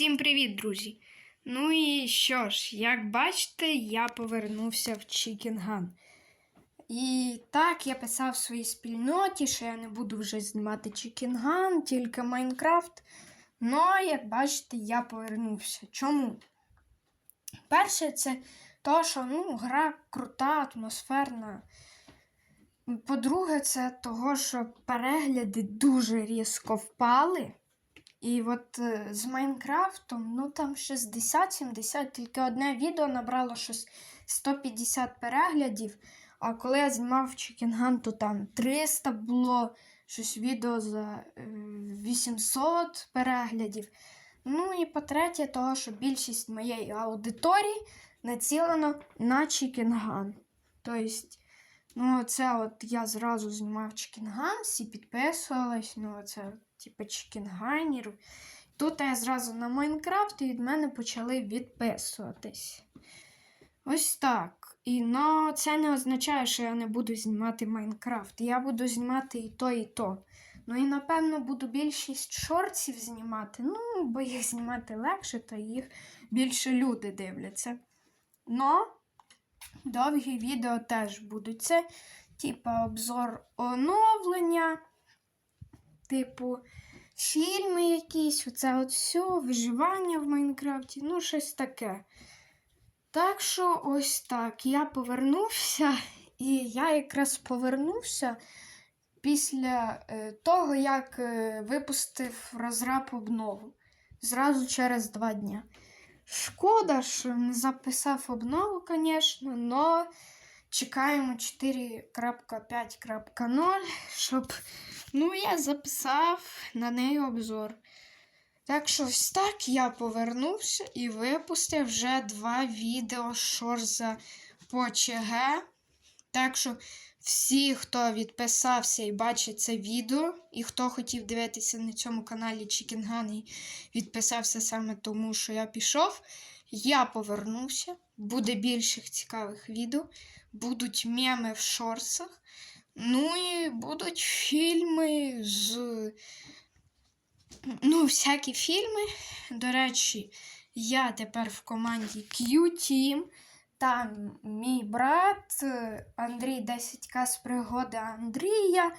Всім привіт, друзі! Ну і що ж, як бачите, я повернувся в Chicken І так, я писав в своїй спільноті, що я не буду вже знімати Gun, тільки Майнкрафт. Ну, як бачите, я повернувся. Чому? Перше, це то, що ну, гра крута, атмосферна. По-друге, це того, що перегляди дуже різко впали. І от е, з Майнкрафтом, ну там 60-70, тільки одне відео набрало щось 150 переглядів. А коли я знімав Чікінган, то там 300 було щось відео за е, 800 переглядів. Ну і по-третє, того, що більшість моєї аудиторії націлено на Чікінган. Тобто, ну, це от я зразу знімав Чікінган, всі підписувались, ну, це типу чікінгайнерів. Тут я зразу на Майнкрафт і від мене почали відписуватись. Ось так. І ну, це не означає, що я не буду знімати Майнкрафт. Я буду знімати і то, і то. Ну і напевно буду більшість шортів знімати. Ну, бо їх знімати легше, то їх більше люди дивляться. Но довгі відео теж будуть. Це, типа, обзор оновлення типу, фільми якісь, оце от все, виживання в Майнкрафті, ну, щось таке. Так що ось так. Я повернувся, і я якраз повернувся після е, того, як е, випустив розраб обнову. Зразу через два дні. Шкода, що не записав обнову, звісно, але чекаємо 4.5.0, щоб ну, я записав на неї обзор. Так що ось так я повернувся і випустив вже два відео шорза по ЧГ. Так що всі, хто відписався і бачить це відео, і хто хотів дивитися на цьому каналі Чікінган і відписався саме тому, що я пішов, я повернувся. Буде більше цікавих відео, будуть меми в шорсах. Ну і будуть фільми з. Ну, всякі фільми. До речі, я тепер в команді Q-Team. Там мій брат е, Андрій 10К з пригоди Андрія,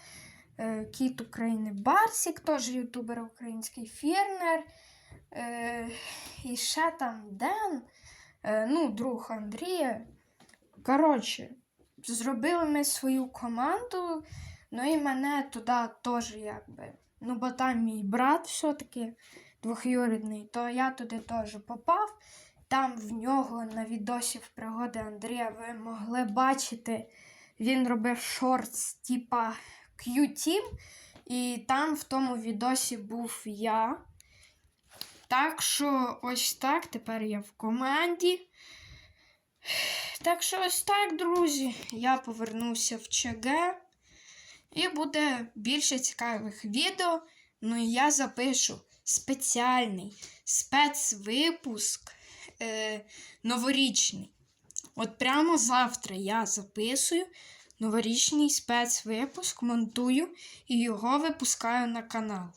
е, Кіт України Барсік, теж ютубер український фірнер. Е, І ще там Ден, ну, друг Андрія. Коротше, зробили ми свою команду, ну і мене туди теж якби. Ну, бо там мій брат все-таки двохюрідний, то я туди теж попав. Там в нього на відосі в пригоди Андрія ви могли бачити, він робив шортс типа Q-Team, і там в тому відосі був я. Так що ось так, тепер я в команді. Так що ось так, друзі, я повернувся в ЧГ. І буде більше цікавих відео. Ну і я запишу спеціальний спецвипуск е, новорічний. От прямо завтра я записую новорічний спецвипуск, монтую і його випускаю на канал.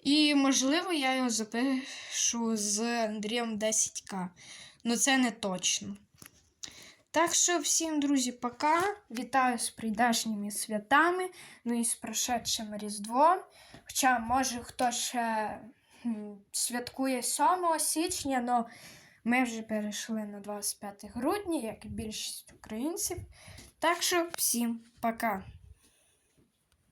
І, можливо, я його запишу з Андрієм 10К. Ну це не точно. Так що всім, друзі, пока. Вітаю з прийдешніми святами, ну і з прошедшим Різдвом. Хоча, може, хто ще святкує 7 січня, але ми вже перейшли на 25 грудня, як і більшість українців. Так що всім пока.